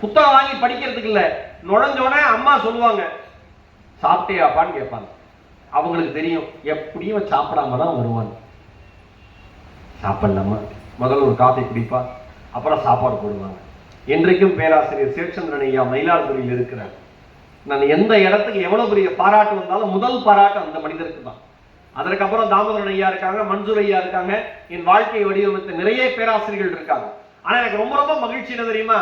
புத்தகம் வாங்கி படிக்கிறதுக்கு இல்ல. நுழைஞ்சோடனே அம்மா சொல்லுவாங்க சாப்பிட்டியாப்பான்னு கேட்பாங்க. அவங்களுக்கு தெரியும். எப்படியும் சாப்பிடாம தான் வருவாங்க சாப்பிடலாமா முதல்ல ஒரு காஃபி குடிப்பா. அப்புறம் சாப்பாடு போடுவாங்க. என்றைக்கும் பேராசிரியர் சிவச்சந்திரன் ஐயா மயிலாடுதுறையில் இருக்கிறார். நான் எந்த இடத்துக்கு எவ்வளவு பெரிய பாராட்டு வந்தாலும் முதல் பாராட்டு அந்த மனிதருக்கு தான். அதற்கப்புறம் தாமோதரன் ஐயா இருக்காங்க மன்சூர் ஐயா இருக்காங்க. என் வாழ்க்கையை வடிவமைத்த நிறைய பேராசிரியர்கள் இருக்காங்க. ஆனா எனக்கு ரொம்ப ரொம்ப மகிழ்ச்சி என்ன தெரியுமா?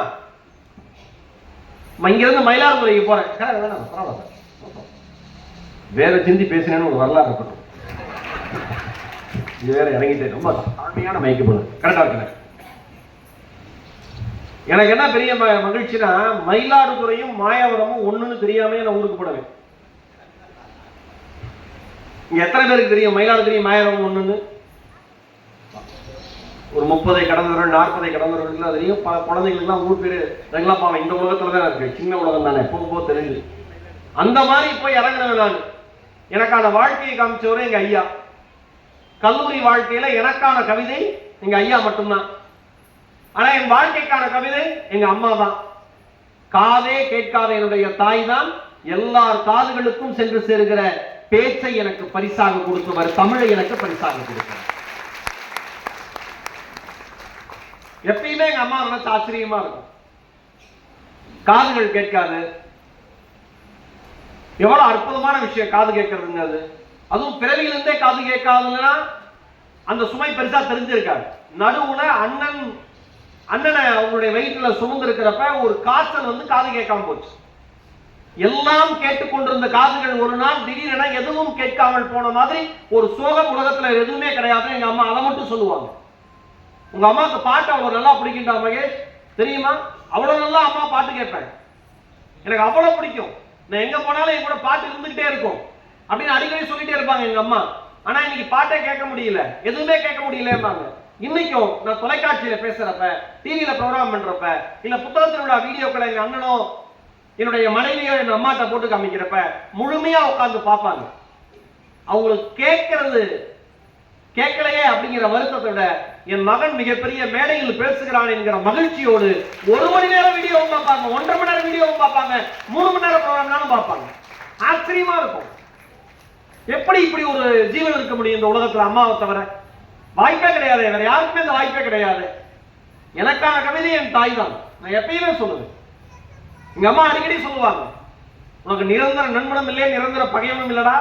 இங்கிருந்து மயிலாடுதுறைக்கு போறேன். சார் வேணாம் பரவாயில்ல. வேற சிந்தி பேசினேன்னு ஒரு வரலாறு இருக்கட்டும். இது வேற இறங்கிட்டேன். ரொம்ப தாழ்மையான மயக்க போனேன் கரெக்டா இருக்கேன். எனக்கு என்ன பெரிய ம- மகிழ்ச்சினா மயிலாடுதுறையும் மாயாவரமும் ஒண்ணுன்னு தெரியாமே நான் ஊருக்கு போடுவேன் இங்கே எத்தனை பேருக்கு தெரியும்? மயிலாடுதுறை மாயாவரம் ஒன்றுன்னு ஒரு முப்பதை கடந்தவர்கள் நாற்பதை கடந்தவர்கள் அதுலேயும் பல குழந்தைகளுக்குலாம் ஊர் பேர் ரெங்களா பாவம் இந்த உலகத்தில் தான் இருக்கு. சின்ன உலகம் தானே போக போக தெரியுது அந்த மாதிரி இப்போ இறங்குனவன் நான் எனக்கான வாழ்க்கையை காமிச்சவரும் எங்கள் ஐயா. கல்லூரி வாழ்க்கையில் எனக்கான கவிதை எங்கள் ஐயா மட்டும்தான். ஆனால் என் வாழ்க்கைக்கான கவிதை எங்கள் அம்மா தான். காதே கேட்காத என்னுடைய தாய் தான். எல்லார் காதுகளுக்கும் சென்று சேருகிற பேச்சை எனக்கு பரிசாக கொடுத்தவர் தமிழை எனக்கு பரிசாக கொடுத்தவர் எப்பயுமே எங்க அம்மா நினைச்ச ஆச்சரியமா இருக்கும். காதுகள் கேட்காது. எவ்வளவு அற்புதமான விஷயம் காது கேட்கறதுங்க அது. அதுவும் பிறவியிலிருந்தே காது கேட்காதுன்னா அந்த சுமை பெருசா தெரிஞ்சிருக்காது. நடுவுல அண்ணன் அண்ணனை அவங்களுடைய வயிற்றுல சுமந்திருக்கிறப்ப ஒரு காய்ச்சல் வந்து காது கேட்காம போச்சு. எல்லாம் கேட்டுக்கொண்டிருந்த காதுகள் ஒரு நாள் திடீரென எதுவும் கேட்காமல் போன மாதிரி ஒரு சோகம் உலகத்துல எதுவுமே கிடையாது எங்க அம்மா அதை மட்டும் சொல்லுவாங்க. உங்க அம்மாவுக்கு பாட்டு அவ்வளவு நல்லா பிடிக்கும்டா மகேஷ். தெரியுமா? அவ்வளவு நல்லா அம்மா பாட்டு கேட்பேன். எனக்கு அவ்வளவு பிடிக்கும். நான் எங்க போனாலும் என் கூட பாட்டு இருந்துகிட்டே இருக்கும். அப்படின்னு அடிக்கடி சொல்லிட்டே இருப்பாங்க எங்க அம்மா. ஆனா இன்னைக்கு பாட்டே கேட்க முடியல. எதுவுமே கேட்க முடியலம்பாங்க இன்னைக்கும் நான் தொலைக்காட்சியில பேசுறப்ப டிவியில ப்ரோக்ராம் பண்றப்ப இல்ல புத்தகத்தில் உள்ள வீடியோக்களை எங்க அண்ணனோ என்னுடைய மனைவியோ என் அம்மாட்ட போட்டு காமிக்கிறப்ப முழுமையா உட்காந்து பார்ப்பாங்க. அவங்களுக்கு கேட்கறது கேட்கலையே அப்படிங்கிற வருத்தத்தை விட என் மகன் மிகப்பெரிய மேடையில் பேசுகிறான் என்கிற மகிழ்ச்சியோடு ஒரு மணி நேரம் வீடியோவும் பார்ப்பாங்க ஒன்றரை மணி நேரம் வீடியோவும் பார்ப்பாங்க மூணு மணி நேரம் ப்ரோக்ராம்னாலும் பார்ப்பாங்க. ஆச்சரியமா இருக்கும். எப்படி இப்படி ஒரு ஜீவன் இருக்க முடியும் இந்த உலகத்துல அம்மாவை தவிர? வாய்ப்பே கிடையாது வேற யாருக்குமே இந்த வாய்ப்பே கிடையாது. எனக்கான கவிதை என் தாய் தான் நான் எப்பயுமே சொல்லுவேன். எங்க அம்மா அடிக்கடி சொல்லுவாங்க உனக்கு நிரந்தர நண்பனும் இல்லையே நிரந்தர பகையமும் இல்லடா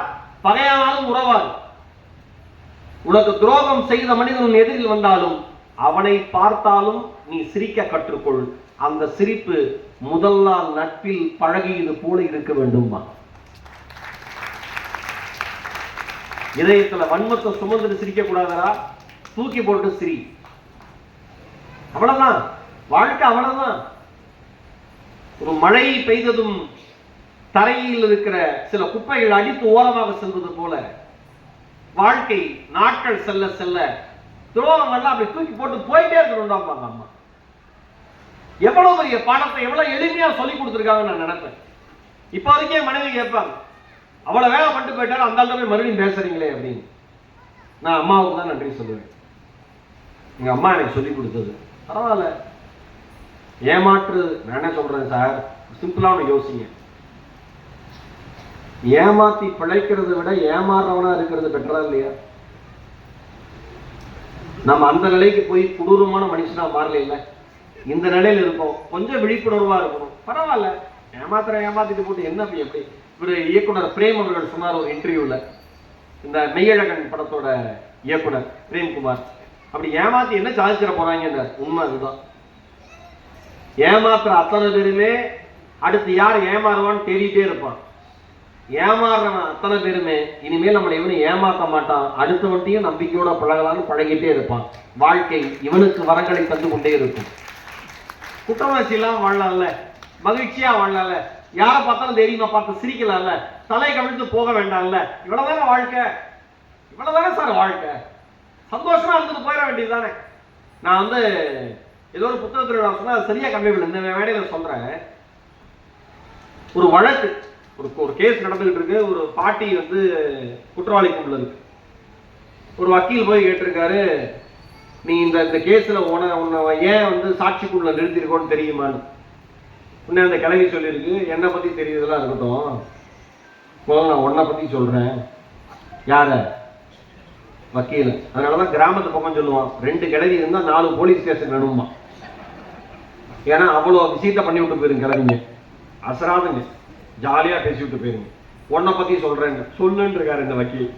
பகையானாலும் உறவாது உனக்கு துரோகம் செய்த மனிதன் எதிரில் வந்தாலும் அவனை பார்த்தாலும் நீ சிரிக்க கற்றுக்கொள். அந்த சிரிப்பு முதல் நாள் நட்பில் பழகியது போல இருக்க வேண்டுமா இதயத்துல வன்மத்தை சுமந்துட்டு சிரிக்க கூடாதரா தூக்கி போட்டு சிரி. அவ்வளவுதான். வாழ்க்கை அவ்வளவுதான். ஒரு மழை பெய்ததும் தரையில் இருக்கிற சில குப்பைகள் அடித்து ஓரமாக செல்வது போல வாழ்க்கை நாட்கள் செல்ல செல்ல துரோகங்கள்லாம் அப்படி தூக்கி போட்டு போயிட்டே இருக்கணும்டாம்பாங்க அம்மா. எவ்வளவு பெரிய பாடத்தை எவ்வளவு எளிமையா சொல்லி கொடுத்துருக்காங்கன்னு நான் நினைப்பேன். இப்போ வரைக்கும் மனைவி கேட்பாங்க அவ்வளவு வேலை பண்ணிட்டு போயிட்டாலும் அந்த அளவுக்கு போய் மறுபடியும் பேசுறீங்களே அப்படின்னு. நான் அம்மாவுக்கு தான் நன்றி சொல்லுவேன். எங்க அம்மா எனக்கு சொல்லி கொடுத்தது. பரவாயில்ல. ஏமாற்று நான் என்ன சொல்றேன் சார்? சிம்பிளா ஒன்று யோசிங்க. ஏமாத்தி பிழைக்கிறதை விட ஏமாறுறவனா இருக்கிறது பெட்டரா இல்லையா? நம்ம அந்த நிலைக்கு போய் கொடூரமான மனுஷனா மாறல இந்த நிலையில இருக்கோம். கொஞ்சம் விழிப்புணர்வா இருக்கணும். பரவாயில்ல. ஏமாத்திர ஏமாத்திட்டு போட்டு என்ன அப்படி எப்படி? ஒரு இயக்குனர் பிரேம் அவர்கள் சொன்னார் ஒரு இன்டர்வியூல இந்த மெய்யழகன் படத்தோட இயக்குனர் பிரேம்குமார். அப்படி ஏமாத்தி என்ன சாதிச்சிட போறாங்க உண்மை அதுதான். ஏமாத்துற அத்தனை பேருமே அடுத்து யார் ஏமாறுவான்னு தேடிட்டே இருப்பான். ஏமாறுறவன் அத்தனை பேருமே இனிமேல் நம்மளை இவனு ஏமாத்த மாட்டான். அடுத்தவன்ட்டையும் நம்பிக்கையோட பழகலாம்னு பழகிட்டே இருப்பான். வாழ்க்கை இவனுக்கு வரங்களை தந்து கொண்டே இருக்கும். குற்றவாசி இல்லாம வாழலாம்ல மகிழ்ச்சியா வாழலாம்ல யாரை பார்த்தாலும் தைரியமா பார்த்து சிரிக்கலாம்ல. தலை கவிழ்த்து போக வேண்டாம்ல. இவ்வளவுதானே வாழ்க்கை? இவ்வளவுதானே சார் வாழ்க்கை? சந்தோஷமா இருந்துட்டு போயிட வேண்டியதுதானே. நான் வந்து ஏதோ ஒரு புத்தகத்தில் நான் சொன்னா சரியா கம்மி பண்ணல இந்த மேடையில சொல்றேன். ஒரு வழக்கு. ஒரு ஒரு கேஸ் நடந்துகிட்டு இருக்கு. ஒரு பாட்டி வந்து குற்றவாளி கும்பல இருக்கு. ஒரு வக்கீல் போய் கேட்டிருக்காரு நீ இந்த இந்த கேஸில் உன உன்னை ஏன் வந்து சாட்சி சாட்சிக்குள்ள நிறுத்திருக்கோன்னு தெரியுமான்னு? உன்னை அந்த கிழவி சொல்லியிருக்கு என்னை பற்றி தெரியுதெல்லாம் இருக்கட்டும். முதல்ல நான் உன்னை பற்றி சொல்கிறேன் யார? வக்கீல். அதனாலதான் கிராமத்து பக்கம் சொல்லுவான் ரெண்டு கிழவி இருந்தால் நாலு போலீஸ் ஸ்டேஷன் வேணுமா ஏன்னா அவ்வளோ விஷயத்த பண்ணி விட்டு போயிருங்க கிளவிங்க. அசராதுங்க. ஜாலியா பேசி விட்டு போயிருங்க. உன்னை பத்தி சொல்றேங்க சொல்லுன்னு இருக்காரு இந்த வக்கீல்.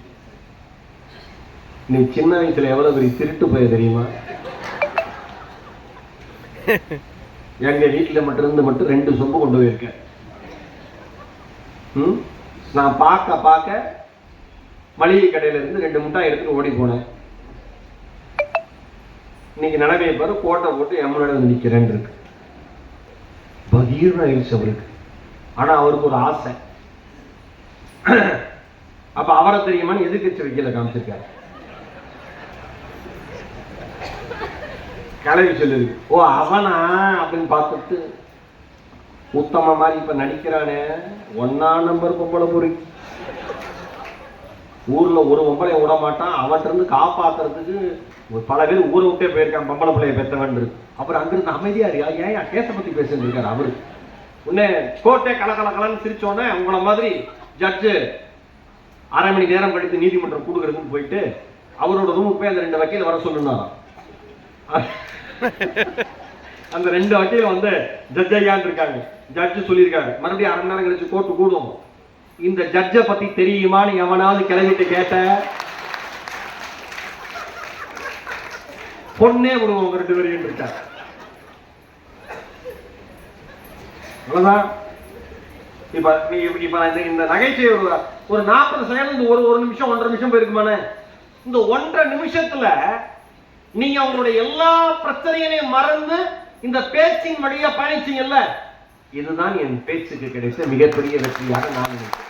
நீ சின்ன வயசுல எவ்வளவு பெரிய திருட்டு போய தெரியுமா? எங்கள் வீட்டில் மட்டும் இருந்து மட்டும் ரெண்டு சொம்பு கொண்டு போயிருக்கேன். ம்? நான் பார்க்க பார்க்க மளிகை கடையில இருந்து ரெண்டு முட்டாய் எடுத்துட்டு ஓடி போனேன். இன்னைக்கு நிலைமையை பாரு கோட்டை போட்டு எம்மனோட வந்து நிற்கிறேன் இருக்கு. பகீர்னு ஆயிடுச்சு அவருக்கு. ஆனா அவருக்கு ஒரு ஆசை. அப்ப அவரை தெரியுமான்னு எதிர்கட்சி வைக்கல காமிச்சிருக்காரு. கிளவி சொல்லுது ஓ அவனா? அப்படின்னு பார்த்துட்டு உத்தம மாதிரி இப்ப நடிக்கிறானே. ஒன்னா நம்பர் பொம்பளை பொறுக்கி ஊர்ல ஒரு பொம்பளை விட மாட்டான். அவன்கிட்ட இருந்து காப்பாத்துறதுக்கு ஒரு பல பேர் ஊரை விட்டே போயிருக்கான். பொம்பளை பிள்ளைய பெற்றவன் அப்புறம் அங்கிருந்து அமைதியா இருக்கியா? ஏன் கேச பத்தி பேசிட்டு இருக்காரு அவரு. உடனே கோர்ட்டே கல கலகலன்னு சிரிச்சோன்னே உங்கள மாதிரி ஜட்ஜு அரை மணி நேரம் கழித்து நீதிமன்றம் கூடுகிறதுன்னு போயிட்டு அவரோட ரூமுக்கு போய் அந்த ரெண்டு வக்கீல் வர சொல்லுனாராம் அந்த ரெண்டு வக்கீல் வந்து ஜட்ஜ் ஐயான் இருக்காங்க. ஜட்ஜு சொல்லியிருக்காரு. மறுபடியும் அரை மணி நேரம் கழிச்சு கோர்ட்டு கூடும் இந்த ஜட்ஜை பத்தி தெரியுமான்னு எவனாவது கிளம்பிட்டு கேட்ட? பொண்ணே விடுவோம் ரெண்டு பேரையும் இருக்காங்க. அவ்வளோதான் இப்போ நீ இப்போ இந்த இந்த நகைச்சுவை ஒரு ஒரு நாற்பது செகண்ட் இந்த ஒரு ஒரு நிமிஷம் ஒன்றரை நிமிஷம் போயிருக்குமானே இந்த ஒன்றரை நிமிஷத்துல நீங்க உங்களுடைய எல்லா பிரச்சனைகளையும் மறந்து இந்த பேச்சின் வழியா பயணிச்சீங்கல்ல? இதுதான் என் பேச்சுக்கு கிடைத்த மிகப்பெரிய வெற்றியாக நான் நினைக்கிறேன்.